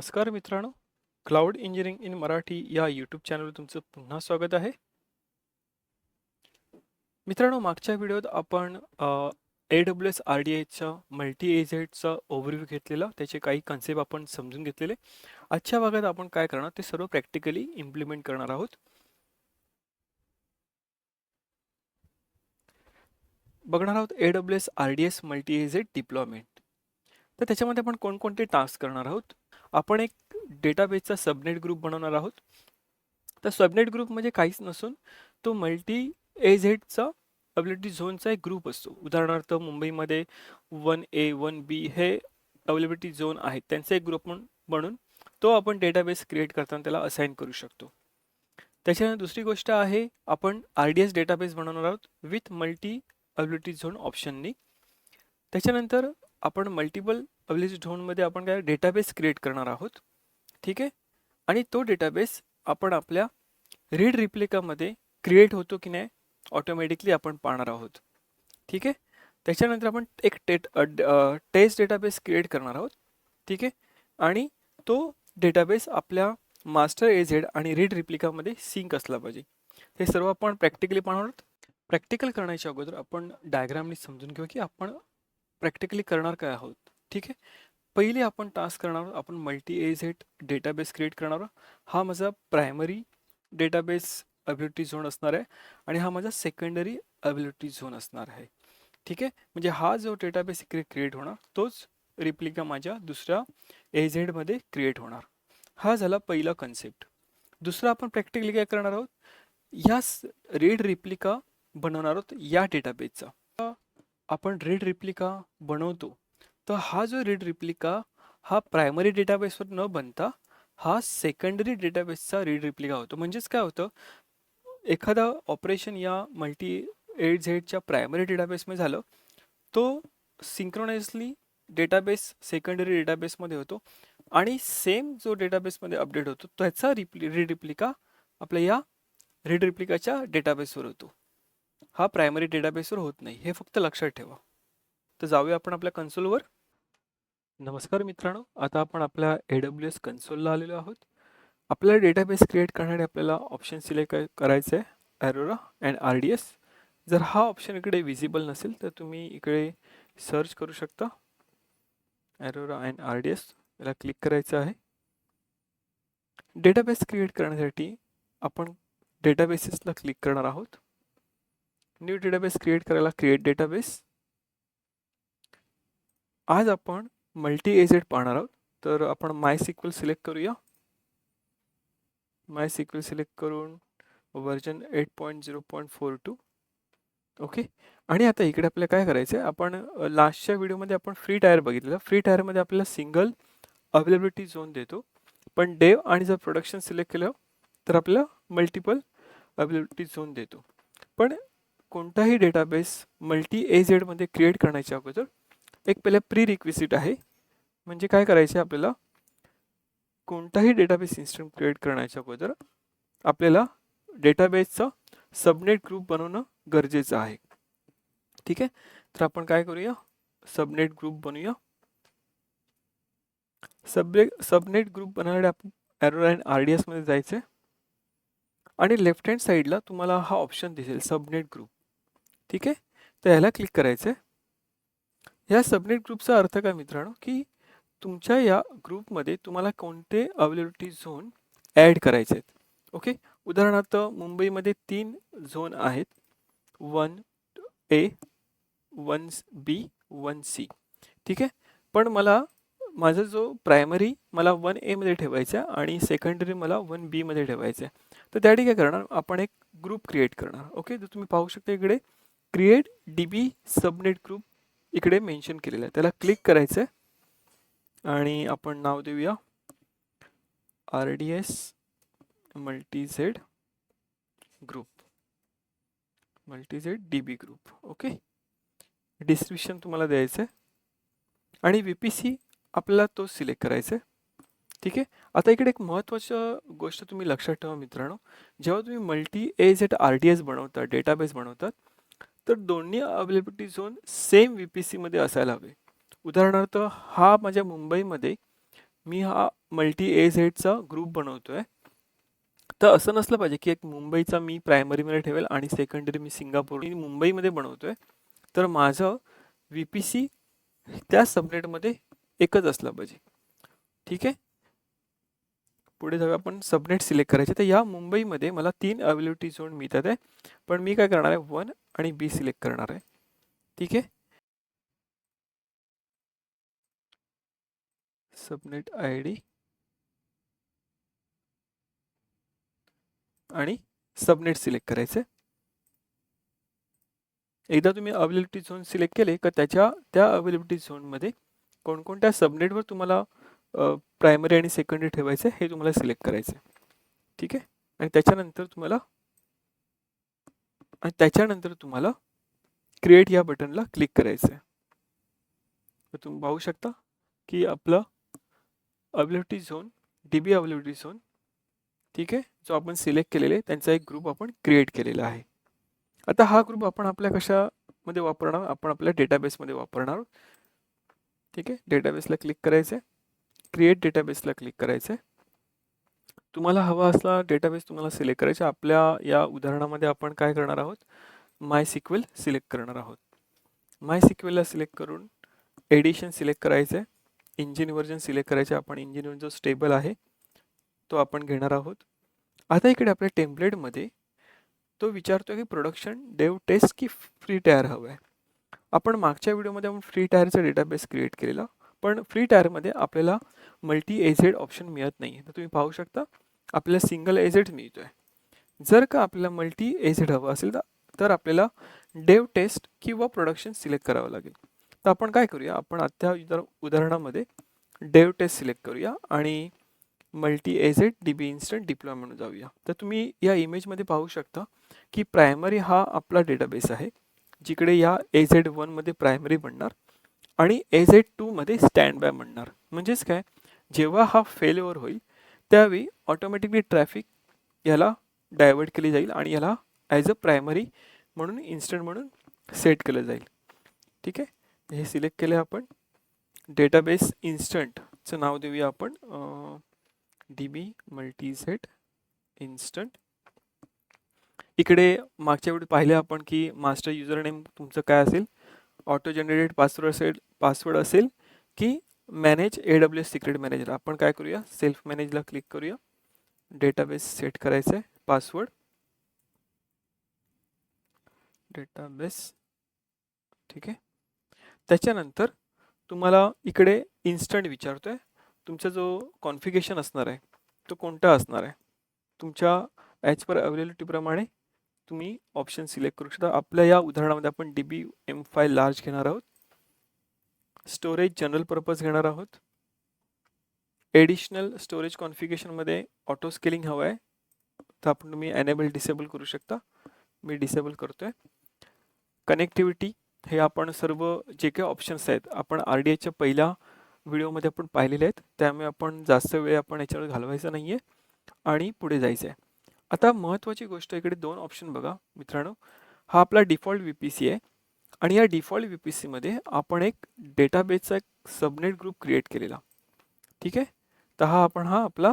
नमस्कार मित्रांनो. Cloud engineering in Marathi या यूट्यूब चॅनलवर तुमचं पुन्हा स्वागत आहे. मित्रांनो मागच्या व्हिडिओत आपण A W S R D एचा मल्टी एजेडचा ओव्हरव्ह्यू घेतलेला. त्याचे काही कन्सेप्ट आपण समजून घेतलेले. आजच्या भागात आपण काय करणार ते सर्व प्रॅक्टिकली इम्प्लिमेंट करणार आहोत. बघणार आहोत A W S R D S multi AZ deployment तर त्याच्यामध्ये आपण कोणकोणते टास्क करणार आहोत? आपण एक डेटाबेसचा सबनेट ग्रुप बनवणार आहोत. तर सबनेट ग्रुप म्हणजे काहीच नसून तो मल्टी ए झेडचा अवेलेबिलिटी झोनचा एक ग्रुप असतो. उदाहरणार्थ मुंबईमध्ये वन ए वन बी हे अवेलेबिलिटी झोन आहेत. त्यांचा एक ग्रुप म्हणून तो आपण डेटाबेस क्रिएट करताना त्याला असाइन करू शकतो. त्याच्यानंतर दुसरी गोष्ट आहे आपण आर डी एस डेटाबेस बनवणार आहोत विथ मल्टी अवेलेबिलिटी झोन ऑप्शननी त्याच्यानंतर आपण मल्टिपल पब्लिश झोनमध्ये आपण काय डेटाबेस क्रिएट करणार आहोत. ठीक आहे? आणि तो डेटाबेस आपण आपल्या रीड रिप्लिकामध्ये क्रिएट होतो की नाही ऑटोमॅटिकली आपण पाहणार आहोत. ठीक आहे? त्याच्यानंतर आपण एक टेट टेस्ट डेटाबेस क्रिएट करणार आहोत. ठीक आहे? आणि तो डेटाबेस आपल्या मास्टर एझेड आणि रीड रिप्लिकामध्ये सिंक असला पाहिजे. हे सर्व आपण प्रॅक्टिकली पाहणार आहोत. प्रॅक्टिकल करण्याच्या अगोदर आपण डायग्रामनी समजून घेऊ की आपण प्रॅक्टिकली करणार काय आहोत. ठीक आहे? पहिले आपण टास्क करणार आहोत आपण मल्टी एझेड डेटाबेस क्रिएट करणार आहोत. हा माझा प्रायमरी डेटाबेस अबिलिटी झोन असणार आहे आणि हा माझा सेकंडरी अबिलिटी झोन असणार आहे. ठीक आहे? म्हणजे हा जो डेटाबेस इकडे क्रिएट होणार तोच रिप्लिका माझ्या दुसऱ्या एजेडमध्ये क्रिएट होणार. हा झाला पहिला कन्सेप्ट दुसरा आपण प्रॅक्टिकली काय करणार आहोत? ह्या रेड रिप्लिका बनवणार आहोत या डेटाबेसचा आपण रेड रिप्लिका बनवतो. तर हा जो रीड रिप्लिका हा प्रायमरी डेटाबेसवर न बनता हा सेकंडरी डेटाबेसचा रीड रिप्लिका होतो. म्हणजेच काय होतं एखादा ऑपरेशन या मल्टी एट झेडच्या प्रायमरी डेटाबेसमध्ये झालं तो सिंक्रोनाइजली डेटाबेस सेकंडरी डेटाबेसमध्ये होतो आणि सेम जो डेटाबेसमध्ये अपडेट होतो त्याचा रिप्ली रीड रिप्लिका आपल्या या रीड रिप्लिकाच्या डेटाबेसवर होतो. हा प्रायमरी डेटाबेसवर होत नाही. हे फक्त लक्षात ठेवा. तर जाऊया आपण आपल्या कन्सोलवर नमस्कार मित्रांनो आता आपण आपल्या ए डब्ल्यू एस कन्सोलला आलेलो आहोत. आपल्याला डेटाबेस क्रिएट करण्यासाठी आपल्याला ऑप्शन सिलेक्ट करायचं आहे Aurora and R D S जर हा ऑप्शन इकडे विजिबल नसेल तर तुम्ही इकडे सर्च करू शकता. Aurora and R D S याला क्लिक करायचं आहे. डेटाबेस क्रिएट करण्यासाठी आपण डेटाबेसेसला क्लिक करणार आहोत. न्यू डेटाबेस क्रिएट करायला क्रिएट डेटाबेस आज आपण मल्टी एजेड पाहणार आहोत. तर आपण माय सिक्वल सिलेक्ट करूया. माय सिक्वल सिलेक्ट करून version eight point zero point four two. Okay? आणि आता इकडे आपल्याला काय करायचं आहे आपण लास्टच्या व्हिडिओमध्ये आपण फ्री टायर बघितलेलं. फ्री टायरमध्ये आपल्याला सिंगल अवेलेबिलिटी झोन देतो. पण डेव आणि जर प्रोडक्शन सिलेक्ट केलं तर आपल्याला मल्टिपल अवेलेबिलिटी झोन देतो. पण कोणताही डेटाबेस मल्टी एजेडमध्ये क्रिएट करण्याच्या अगोदर एक पहिला प्री रिक्विसिट आहे. म्हणजे काय करायचे आपल्याला? कोणताही डेटाबेस सिस्टम क्रिएट करण्याच्या अगोदर आपल्याला डेटाबेसचं सबनेट ग्रुप बनवणं गरजेचं आहे. ठीक आहे? तर आपण काय करूया? सबनेट ग्रुप बनवूया. सबने सबनेट ग्रुप बनवण्यासाठी आपण ॲरो आर डी एसमध्ये जायचं आहे आणि लेफ्ट हँड साईडला तुम्हाला हा ऑप्शन दिसेल सबनेट ग्रुप ठीक आहे? तर ह्याला क्लिक करायचं आहे या सबनेट ग्रुपचा अर्थ काय मित्रांनो? की तुमच्या या ग्रुपमध्ये तुम्हाला कोणते अवेलेबिलिटी झोन ॲड करायचे आहेत. ओके उदाहरणार्थ मुंबईमध्ये तीन झोन आहेत. One A one B one C ठीक आहे? पण मला माझा जो प्रायमरी मला वन एमध्ये ठेवायचा आहे आणि सेकंडरी मला वन बीमध्ये ठेवायचं आहे. तर त्यासाठी काय करणार? आपण एक ग्रुप क्रिएट करणार. ओके तर तुम्ही पाहू शकता इकडे. Create D B subnet group इकडे मेन्शन केलेलं आहे. त्याला क्लिक करायचं आहे आणि आपण नाव देऊया. R D S multi Z group multi Z D B group okay description तुम्हाला द्यायचं आहे आणि व्ही पी सी आपल्याला तो सिलेक्ट करायचा आहे ठीक आहे? आता इकडे एक महत्त्वाचं गोष्ट तुम्ही लक्षात ठेवा मित्रांनो. जेव्हा तुम्ही multi A Z R D S बनवता डेटाबेस बनवतात तर दोन्ही availability zone same V P सीमध्ये असायला हवे. उदाहरणार्थ हा माझ्या मुंबईमध्ये मी हा मल्टी ए झेडचा ग्रुप बनवतो आहे तर असं नसलं पाहिजे की एक मुंबईचा मी प्रायमरीमध्ये ठेवेल आणि सेकंडरी मी सिंगापूर मुंबईमध्ये बनवतो आहे तर माझं व्ही पी सी त्या सबनेटमध्ये एकच असलं पाहिजे. ठीक आहे? पुढे जाऊया. आपण सबनेट सिलेक्ट करायचे. तर या मुंबईमध्ये मला तीन अवेलेबिलिटी झोन मिळतात आहे. पण मी काय करणार आहे? वन आणि बी सिलेक्ट करणार आहे. ठीक आहे? सबनेट आय डी आणि सबनेट सिलेक्ट करायचे. एकदा तुम्ही अवेलेबिलिटी झोन सिलेक्ट केले का त्याच्या त्या अवेलेबिलिटी झोनमध्ये कोणकोणत्या सबनेटवर तुम्हाला प्रायमरी आणि सेकंडरी ठेवायचं हे तुम्हाला सिलेक्ट करायचं. ठीक आहे? आणि त्याच्यानंतर तुम्हाला आणि त्याच्यानंतर तुम्हाला क्रिएट या बटनला क्लिक करायचं आहे तर तुम्ही पाहू शकता की आपलं availability zone D B availability zone ठीक आहे? जो आपण सिलेक्ट केलेले त्यांचा एक ग्रुप आपण क्रिएट केलेला आहे. आता हा ग्रुप आपण आपल्या कशामध्ये वापरणार? आपण आपल्या डेटाबेसमध्ये वापरणार आहोत. ठीक आहे? डेटाबेसला क्लिक करायचं आहे क्रिएट डेटाबेसला क्लिक करायचं आहे तुम्हाला हवा असला डेटाबेस तुम्हाला सिलेक्ट करायचा. आपल्या या उदाहरणामध्ये आपण काय करणार आहोत? माय सिक्वेल सिलेक्ट करणार आहोत. माय सिक्वेलला सिलेक्ट करून एडिशन सिलेक्ट करायचं आहे इंजिन व्हर्जन सिलेक्ट करायचे. आपण इंजिन जो स्टेबल आहे. तो आपण घेणार आहोत. आता इकडे आपल्या टेम्पलेटमध्ये तो विचारतो की प्रोडक्शन डेव टेस्ट की फ्री टायर हवं आहे आपण मागच्या व्हिडिओमध्ये आपण फ्री टायरचा डेटाबेस क्रिएट केलेला. पण फ्री टायरमध्ये आपल्याला मल्टी एझेड ऑप्शन मिळत नाही तर तुम्ही पाहू शकता आपल्याला सिंगल एझेड मिळतो आहे जर का आपल्याला मल्टी एझेड हवं असेल तर आपल्याला डेव टेस्ट किंवा प्रोडक्शन सिलेक्ट करावं लागेल. तर आपण काय करूया आपण आत्ता उदाहरणामध्ये डेव टेस्ट सिलेक्ट करूया आणि multi AZ D B instant deployment जाऊया. तर तुम्ही या इमेजमध्ये पाहू शकता की प्रायमरी हा आपला डेटाबेस आहे जिकडे या एझेड वनमध्ये प्रायमरी बनणार. आणि ए एट टूमध्ये स्टँड बाय म्हणणार. म्हणजेच काय? जेव्हा हा फेलओवर होईल त्यावेळी ऑटोमॅटिकली ट्रॅफिक याला डायवर्ट केली जाईल आणि याला ॲज अ प्रायमरी म्हणून इन्स्टंट म्हणून सेट केलं जाईल. ठीक आहे? हे सिलेक्ट केले आपण. डेटाबेस इन्स्टंटचं नाव देऊया आपण. डी बी मल्टीसेट इन्स्टंट इकडे मागच्या वेळी पाहिले आपण की मास्टर युजर नेम तुमचं काय असेल? ऑटो जनरेटेड पासवर्ड असेल पासवर्ड असेल की manage A W S secret manager आपण काय करूया? सेल्फ मॅनेजला क्लिक करूया. डेटाबेस सेट करायचं आहे पासवर्ड डेटाबेस ठीक आहे? त्याच्यानंतर तुम्हाला इकडे इन्स्टंट आहे तुमचा जो कॉन्फिगेशन असणार आहे तो कोणता असणार आहे? तुमच्या ॲज पर अवेलेबिलिटीप्रमाणे तुम्ही ऑप्शन सिलेक्ट करू शकता. आपल्या या उदाहरणामध्ये आपण D B M five large घेणार आहोत. स्टोरेज जनरल पर्पज घेणार आहोत. एडिशनल स्टोरेज कॉन्फिगेशनमध्ये ऑटो स्केलिंग हवं आहे तर आपण तुम्ही एनेबल डिसेबल करू शकता. मी डिसेबल करतो आहे कनेक्टिव्हिटी हे आपण सर्व जे काही ऑप्शन्स आहेत आपण आर डी एच्या पहिल्या व्हिडिओमध्ये आपण पाहिलेले आहेत. त्यामुळे आपण जास्त वेळ आपण याच्यावर घालवायचा नाही आहे आणि पुढे जायचं आहे आता महत्त्वाची गोष्ट इकडे दोन ऑप्शन बघा मित्रांनो. हा आपला डिफॉल्ट व्ही पी सी आहे आणि या डिफॉल्ट व्ही पी सीमध्ये आपण एक डेटाबेसचा एक सबनेट ग्रुप क्रिएट केलेला. ठीक आहे? तर हा आपण हा आपला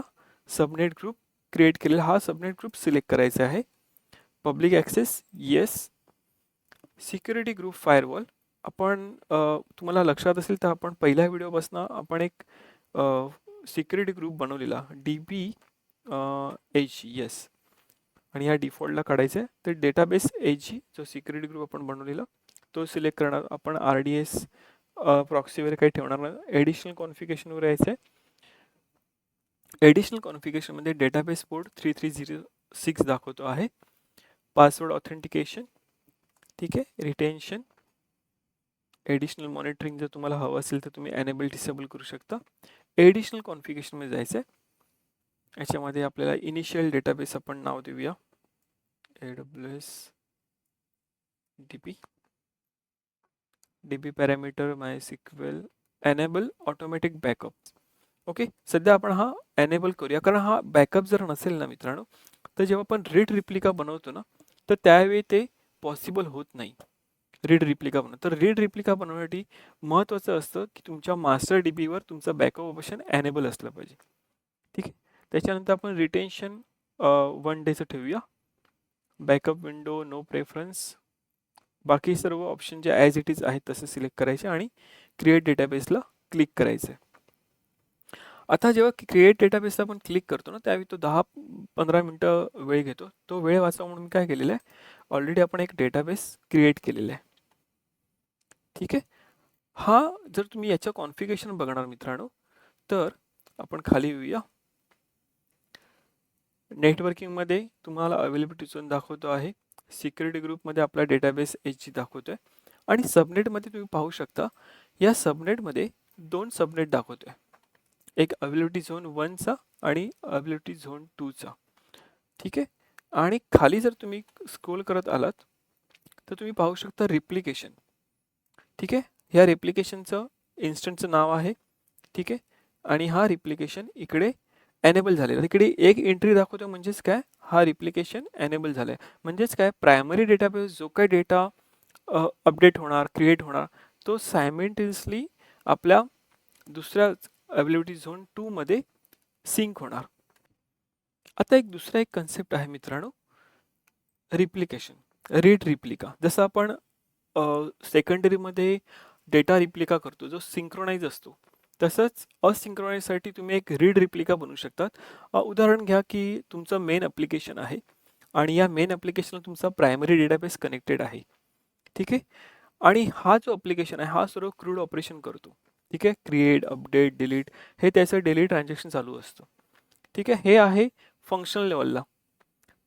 सबनेट ग्रुप क्रिएट केलेला. हा सबनेट ग्रुप सिलेक्ट करायचा आहे. Public access yes security group firewall आपण तुम्हाला लक्षात असेल तर आपण पहिल्या व्हिडिओपासून आपण एक सिक्युरिटी ग्रुप बनवलेला. डी बी एच येस आणि ह्या डिफॉल्टला काढायचं. आहे तर डेटाबेस एच जी जो सिक्युरिटी ग्रुप आपण बनवलेला तो सिलेक्ट करणार. आपण आर डी एस प्रॉक्सी वगैरे काही ठेवणार नाही. एडिशनल कॉन्फिगेशनवर यायचं आहे additional कॉन्फिगेशनमध्ये database port three three zero six दाखवतो आहे. पासवर्ड ऑथेंटिकेशन ठीक आहे. रिटेन्शन एडिशनल मॉनिटरिंग जर तुम्हाला हवं असेल तर तुम्ही एनेबल डिसेबल करू शकता. एडिशनल कॉन्फिगेशनमध्ये जायचं आहे याच्यामध्ये आपल्याला इनिशियल डेटाबेस आपण नाव देऊया. A W S D P D P parameter MySQL enable automatic backup okay सध्या आपण हा एनेबल करूया. कारण हा बॅकअप जर नसेल ना मित्रांनो तर जेव्हा आपण रीड रिप्लिका बनवतो ना तर त्यावेळी ते पॉसिबल होत नाही. रीड रिप्लिका बनव तर रीड रिप्लिका बनवण्यासाठी महत्त्वाचं असतं की तुमच्या मास्टर डी बीवर तुमचं बॅकअप ऑप्शन ॲनेबल असलं पाहिजे. ठीक आहे? त्याच्यानंतर आपण रिटेन्शन वन डेचं ठेवूया. बॅकअप विंडो नो प्रेफरन्स बाकी सर्व ऑप्शन जे ॲज इट इज आहेत तसे सिलेक्ट करायचे आणि क्रिएट डेटाबेसला क्लिक करायचं. आहे आता जेव्हा क्रिएट डेटाबेसला आपण क्लिक करतो ना त्यावेळी तो दहा पंधरा मिनटं वेळ घेतो. तो वेळ वाचावा म्हणून मी काय केलेलं आहे? ऑलरेडी आपण एक डेटाबेस क्रिएट केलेला आहे. ठीक आहे? हा जर तुम्ही याचं कॉन्फिगेशन बघणार मित्रांनो तर आपण खाली येऊया. नेटवर्किंगमध्ये तुम्हाला अवेलेबिलिटी झोन दाखवतो आहे. सिक्युरिटी ग्रुपमध्ये आपला डेटाबेस एच जी दाखवतो आहे आणि सबनेटमध्ये तुम्ही पाहू शकता या सबनेटमध्ये दोन सबनेट दाखवतो आहे एक अवेलेबिलिटी झोन वनचा आणि अवेलेबिलिटी झोन टूचा ठीक आहे? आणि खाली जर तुम्ही स्क्रोल करत आलात तर तुम्ही पाहू शकता रिप्लिकेशन ठीक आहे? ह्या रिप्लिकेशनचं इन्स्टंटचं नाव आहे. ठीक आहे? आणि हा रिप्लिकेशन इकडे एनेबल झालेला तिकडे एक एंट्री दाखवतो म्हणजेच काय? हा रिप्लिकेशन एनेबल झाला आहे म्हणजेच काय? प्रायमरी डेटाबेस जो काय डेटा अपडेट होणार क्रिएट होणार तो सायमेंटेनियसली आपल्या दुसऱ्या अवेलेबिलिटी झोन टूमध्ये सिंक होणार. आता एक दुसरा एक कन्सेप्ट आहे मित्रांनो. रिप्लिकेशन रीड रिप्लिका जसं आपण सेकंडरीमध्ये डेटा रिप्लिका करतो जो सिंक्रोनाइज असतो. तसंच असिंक्रोनाइजसाठी तुम्ही एक रीड रिप्लिका बनवू शकतात. उदाहरण घ्या की तुमचं मेन ॲप्लिकेशन आहे आणि या मेन ॲप्लिकेशनला तुमचा प्रायमरी डेटाबेस कनेक्टेड आहे. ठीक आहे? आणि हा जो ॲप्लिकेशन आहे हा सर्व क्रूड ऑपरेशन करतो. ठीक आहे? क्रिएट अपडेट डिलीट हे त्याचं डेली ट्रान्झॅक्शन चालू असतं. ठीक आहे? हे आहे फंक्शनल लेवलला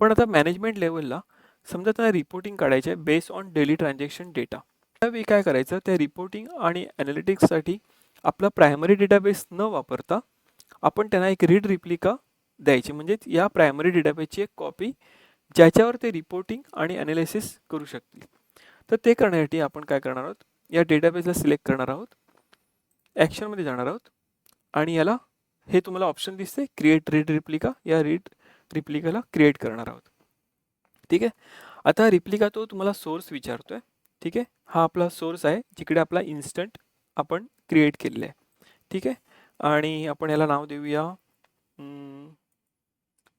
पण आता मॅनेजमेंट लेवलला समजा त्यांना रिपोर्टिंग काढायचं आहे based on daily transaction data त्यावेळी काय करायचं? त्या रिपोर्टिंग आणि ॲनालिटिक्ससाठी आपला प्रायमरी डेटाबेस न वापरता आपण त्यांना एक रीड रिप्लिका द्यायची. म्हणजेच या प्रायमरी डेटाबेसची एक कॉपी ज्याच्यावर ते रिपोर्टिंग आणि ॲनालिसिस करू शकतील. तर ते करण्यासाठी आपण काय करणार आहोत? या डेटाबेसला सिलेक्ट करणार आहोत. ॲक्शनमध्ये जाणार आहोत. आणि याला हे तुम्हाला ऑप्शन दिसते क्रिएट रीड रिप्लिका या रीड रिप्लिकाला क्रिएट करणार आहोत. ठीक आहे? आता रिप्लिका तो तुम्हाला सोर्स विचारतो आहे ठीक आहे? हा आपला सोर्स आहे जिकडे आपला इन्स्टंट आपण क्रिएट केलेलं आहे. ठीक आहे? आणि आपण याला नाव देऊया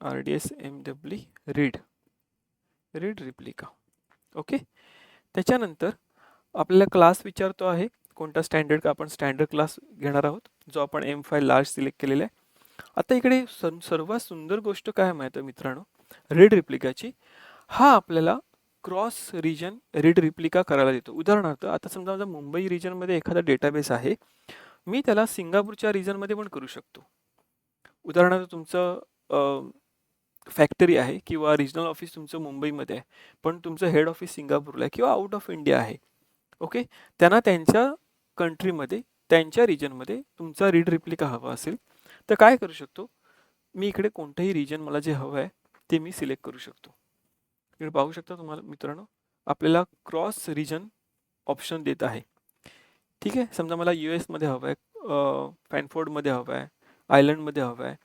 R D S M W read read replica okay त्याच्यानंतर आपल्याला क्लास विचारतो आहे कोणता स्टँडर्ड का आपण स्टँडर्ड क्लास घेणार आहोत जो आपण एम फाय लार्ज सिलेक्ट केलेला आहे. आता इकडे सर्वात सुंदर गोष्ट काय माहिती मित्रांनो? रीड रिप्लिकाची हा आपल्याला क्रॉस रिजन रीड रिप्लिका करायला देतो. उदाहरणार्थ आता समजा माझा मुंबई रिजनमध्ये एखादा डेटाबेस आहे मी त्याला सिंगापूरच्या रिजनमध्ये पण करू शकतो. उदाहरणार्थ तुमचं फॅक्टरी आहे किंवा रिजनल ऑफिस तुमचं मुंबईमध्ये आहे पण तुमचं हेड ऑफिस सिंगापूरला आहे किंवा आउट ऑफ इंडिया आहे ओके? त्यांना त्यांच्या कंट्रीमध्ये त्यांच्या रिजनमध्ये तुमचा रीड रिप्लिका हवा असेल तर काय करू शकतो? मी इकडे कोणतंही रिजन मला जे हवं आहे ते मी सिलेक्ट करू शकतो. इकडे पाहू शकता तुम्हाला मित्रांनो. आपल्याला क्रॉस रिजन ऑप्शन देत आहे. ठीक आहे? समजा मला यू एसमध्ये हवं आहे फॅनफोर्डमध्ये हवं आहे आयलंडमध्ये हवं आहे.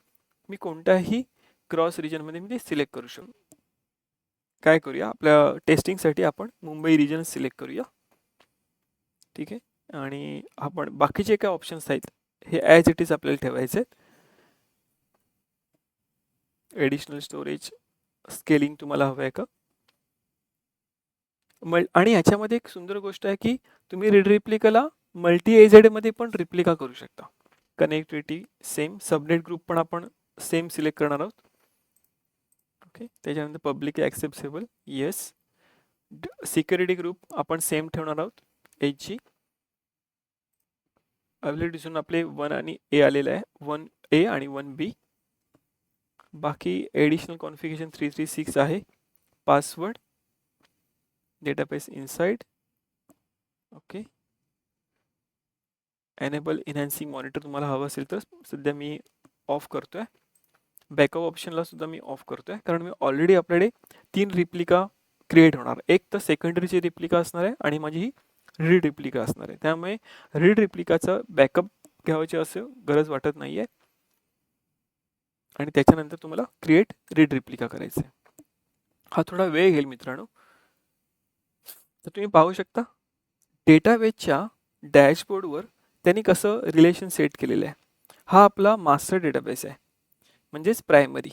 मी कोणत्याही क्रॉस रिजनमध्ये मी ते सिलेक्ट करू शकतो. काय करूया? आपल्या टेस्टिंगसाठी आपण मुंबई रिजन सिलेक्ट करूया. ठीक आहे? आणि आपण बाकीचे काय ऑप्शन्स आहेत हे ॲज इट इज आपल्याला ठेवायचे आहेत. ॲडिशनल स्टोरेज स्केलिंग तुम्हाला हवं आहे का? मल आणि याच्यामध्ये एक सुंदर गोष्ट आहे की तुम्ही रीड रिप्लिकाला मल्टी एजेडमध्ये पण रिप्लिका करू शकता. कनेक्टिव्हिटी सेम सबनेट ग्रुप पण आपण सेम सिलेक्ट करणार आहोत. ओके त्याच्यानंतर public acceptable yes security group आपण सेम ठेवणार आहोत एच जी अवेलेबिलिटी आपले वन आणि ए आलेलं आहे. वन ए आणि वन बी बाकी additional configuration three three six आहे. Password database inside. Okay enable enhancing monitor तुम्हाला हवं असेल तर सध्या मी ऑफ करतो आहे बॅकअप ऑप्शनला सुद्धा मी ऑफ करतो आहे कारण मी ऑलरेडी आपल्याकडे तीन रिप्लिका क्रिएट होणार. एक तर सेकंडरीची रिप्लिका असणार आहे आणि माझी ही रीड रिप्लिका असणार आहे. त्यामुळे रीड रिप्लिकाचं बॅकअप घ्यावायची असं गरज वाटत नाही आहे आणि त्याच्यानंतर तुम्हाला क्रिएट रीड रिप्लिका करायचं आहे हा थोडा वेळ घेईल मित्रांनो. तर तुम्ही पाहू शकता डेटाबेसच्या डॅशबोर्डवर त्यांनी कसं रिलेशन सेट केलेलं आहे. हा आपला मास्टर डेटाबेस आहे. म्हणजेच primary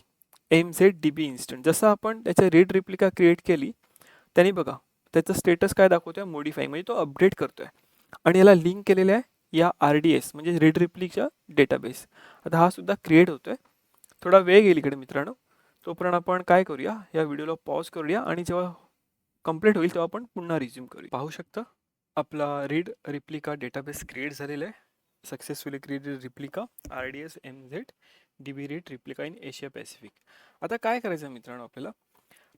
M Z D B instant. जसं आपण त्याच्या रीड रिप्लिका क्रिएट केली त्यांनी बघा त्याचं स्टेटस काय दाखवतोय मॉडिफाय म्हणजे तो अपडेट करतो आहे आणि याला लिंक केलेलं आहे या आर डी एस म्हणजे रीड रिप्लिकच्या डेटाबेस. आता हा सुद्धा क्रिएट आहे थोडा वेळ गेली इकडे मित्रांनो. तोपर्यंत आपण काय करूया या व्हिडिओला पॉज करूया आणि जेव्हा कंप्लीट होईल तेव्हा आपण पुन्हा रिझ्यूम करू पाहू शकता आपला रीड रिप्लिका डेटाबेस क्रिएट झालेला आहे. Successfully created replica R D S M Z D B read replica in Asia Pacific आता काय करायचं आहे मित्रांनो आपल्याला?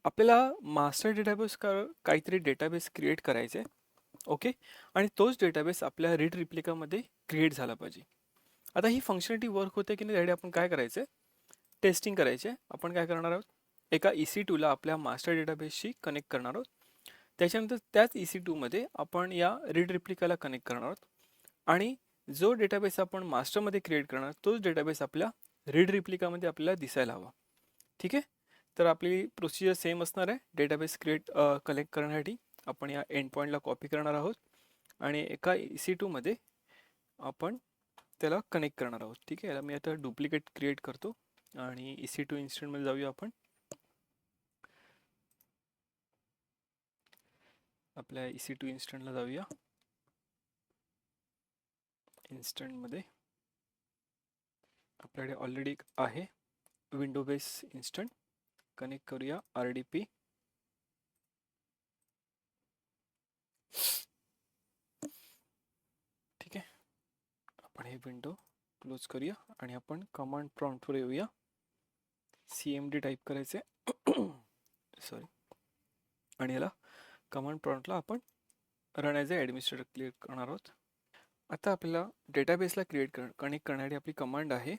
आपल्याला मास्टर डेटाबेस का काहीतरी डेटाबेस क्रिएट करायचं आहे ओके आणि तोच डेटाबेस आपल्या रीड रिप्लिकामध्ये क्रिएट झाला पाहिजे. आता ही फंक्शनॅलिटी वर्क होते की नाही त्यासाठी आपण काय करायचं आहे टेस्टिंग करायचे आपण काय करणार आहोत? एका ई सी टूला आपल्या मास्टर डेटाबेसशी कनेक्ट करणार आहोत. त्याच्यानंतर त्याच ई सी टूमध्ये आपण या रीड रिप्लिकाला कनेक्ट करणार आहोत. आणि जो डेटाबेस आपण मास्टरमध्ये क्रिएट करणार तोच डेटाबेस आपल्या रीड रिप्लिकामध्ये आपल्याला दिसायला हवा. ठीक आहे? तर आपली प्रोसिजर सेम असणार आहे. डेटाबेस क्रिएट कलेक्ट करण्यासाठी आपण या एंड पॉईंटला कॉपी करणार आहोत. आणि एका ई सी टूमध्ये आपण त्याला कनेक्ट करणार आहोत. ठीक आहे? याला मी आता डुप्लिकेट क्रिएट करतो. आणि ई सी टू इन्स्टंटमध्ये जाऊया आपण. आपल्या ई सी टू इन्स्टंटला जाऊया. इन्स्टंटमध्ये आपल्याकडे ऑलरेडी आहे. विंडो बेस इन्स्टंट कनेक्ट करूया आर डी पी ठीक आहे. आपण हे विंडो क्लोज करूया आणि आपण कमांड प्रॉम्प्टवर येऊया. सी एम डी टाईप करायचे सॉरी आणि याला कमांड प्रॉन्टला आपण run as a administrator clear करणार आहोत. आता आपल्याला डेटाबेसला क्रिएट कर कनेक्ट करण्यासाठी आपली कमांड आहे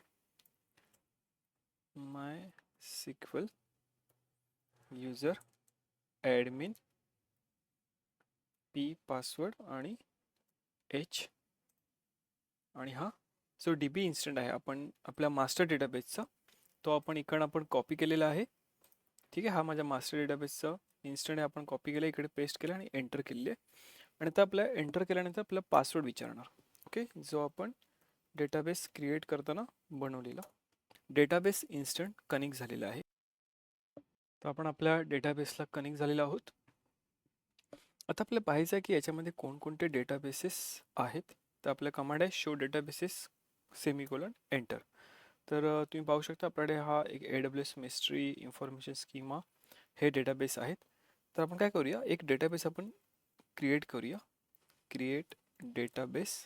MySQL user admin P password आणि एच आणि हा जो डी बी इन्स्टंट आहे आपण आपल्या मास्टर डेटाबेसचा तो आपण इकडं आपण कॉपी केलेला आहे. ठीक आहे हा माझ्या मास्टर डेटाबेसचा इन्स्टंट आपण कॉपी केलं इकडे पेस्ट केलं आणि एंटर केलेली आहे. आणि आता आपल्या एंटर केल्यानंतर आपला पासवर्ड विचारणार. ओके? जो आपण डेटाबेस क्रिएट करताना बनवलेला. डेटाबेस इन्स्टंट कनेक्ट झालेला आहे. तर आपण आपल्या डेटाबेसला कनेक्ट झालेलो आहोत. आता आपल्याला पाहायचं आहे की याच्यामध्ये कोणकोणते डेटाबेसेस आहेत. तर आपल्या कमांड आहे शो डेटाबेसेस सेमिकोलन एंटर तर तुम्ही पाहू शकता आपल्याकडे हा एक A W S mystery information schema हे डेटाबेस आहेत. तर आपण काय करूया? एक डेटाबेस आपण क्रिएट करूया. क्रिएट डेटाबेस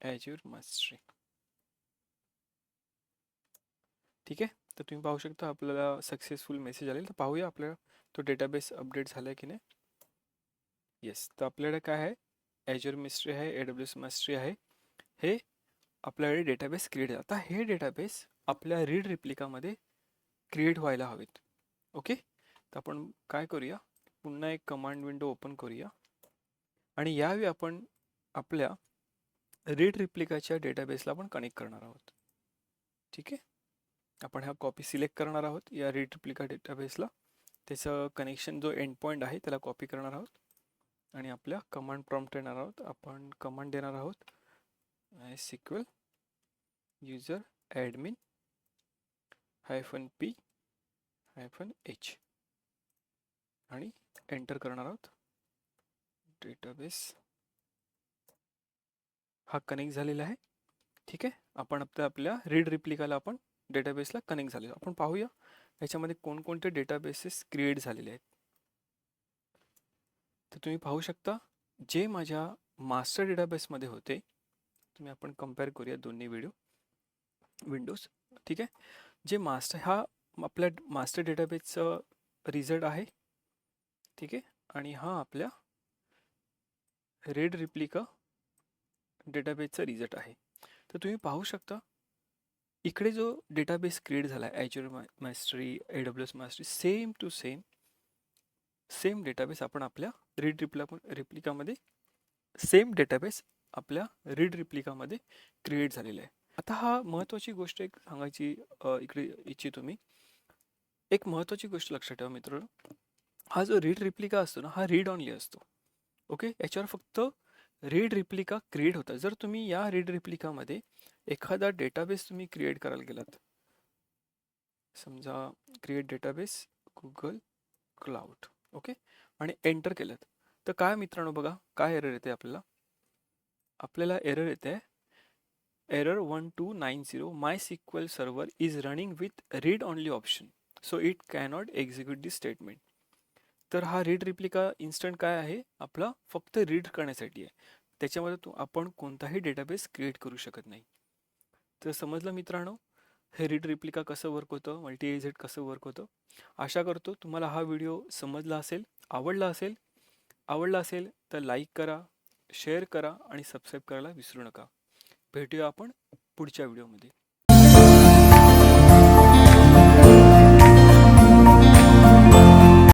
ॲज्युअर मास्टरी ठीक आहे? तर तुम्ही पाहू शकता आपल्याला सक्सेसफुल मेसेज आलेल तर पाहूया आपल्याला तो डेटाबेस अपडेट झाला आहे की नाही. येस तर आपल्याकडे काय आहे? ॲज्युअर मिस्ट्री आहे ए डब्ल्यू एस मास्टरी आहे. हे आपल्याकडे डेटाबेस क्रिएट आता हे डेटाबेस आपल्या रीड रिप्लिकामध्ये क्रिएट व्हायला हवेत. ओके तर आपण काय करूया? पुन्हा एक कमांड विंडो ओपन करूया. आणि यावेळी आपण आपल्या रीड रिप्लिकाच्या डेटाबेसला आपण कनेक्ट करणार आहोत. ठीक आहे? आपण हा कॉपी सिलेक्ट करणार आहोत या रीड रिप्लिका डेटाबेसला त्याचं कनेक्शन जो एंड पॉईंट आहे त्याला कॉपी करणार आहोत. आणि आपल्या कमांड प्रॉम्प्ट येणार आहोत. आपण कमांड देणार आहोत. SQL user admin hyphen P hyphen H आणि एंटर करणार आहोत. डेटाबेस. हा कनेक्ट झालेला आहे. ठीक आहे? आपण आपल्या आपल्या रीड रिप्लिकाला आपण डेटाबेसला कनेक्ट झालेलो. आपण पाहूया याच्यामध्ये कोणकोणते डेटाबेसेस क्रिएट झालेले आहेत. तर तुम्ही पाहू शकता जे माझ्या मास्टर डेटाबेसमध्ये होते तुम्ही आपण कंपेअर करूया दोन्ही व्हिडिओ विंडोज ठीक आहे? जे मास्टर हा आपल्या मास्टर डेटाबेसचं रिझल्ट आहे. ठीक आहे. आणि हा आपल्या रेड रिप्लिका डेटाबेसचा रिझल्ट आहे. तर तुम्ही पाहू शकता इकडे जो डेटाबेस क्रिएट झाला आहे Azure mastery A W S mastery same to same same database आपण आपल्या रीड रिप्ला रिप्लिकामध्ये सेम डेटाबेस आपल्या रीड रिप्लिकामध्ये क्रिएट झालेला आहे. आता हा महत्त्वाची गोष्ट एक सांगायची इकडे इच्छितो मी. एक महत्त्वाची गोष्ट लक्षात ठेवा मित्रांनो. हा जो रीड रिप्लिका असतो ना हा रीड ऑनली असतो. ओके याच्यावर फक्त रीड रिप्लिका क्रिएट होता. जर तुम्ही या रीड रिप्लिकामध्ये एखादा डेटाबेस तुम्ही क्रिएट करायला गेलात. समजा create database Google cloud okay आणि एंटर केलं तर काय मित्रांनो बघा काय एरर येते आपल्याला? आपल्याला एरर येते error one two nine zero MySQL server is running with read only option so it cannot execute the statement तर हा रीड रिप्लिका इन्स्टंट काय आहे? आपला फक्त रीड करण्यासाठी आहे. त्याच्यामध्ये तू आपण कोणताही डेटाबेस क्रिएट करू शकत नाही. तर समजलं मित्रांनो? हे रीड रिप्लिका कसं वर्क होतं? मल्टी एझेड कसं वर्क होतं? आशा करतो तुम्हाला हा व्हिडिओ समजला असेल आवडला असेल. आवडला असेल तर लाईक करा शेअर करा आणि सबस्क्राईब करायला विसरू नका. भेटूया आपण पुढच्या व्हिडिओमध्ये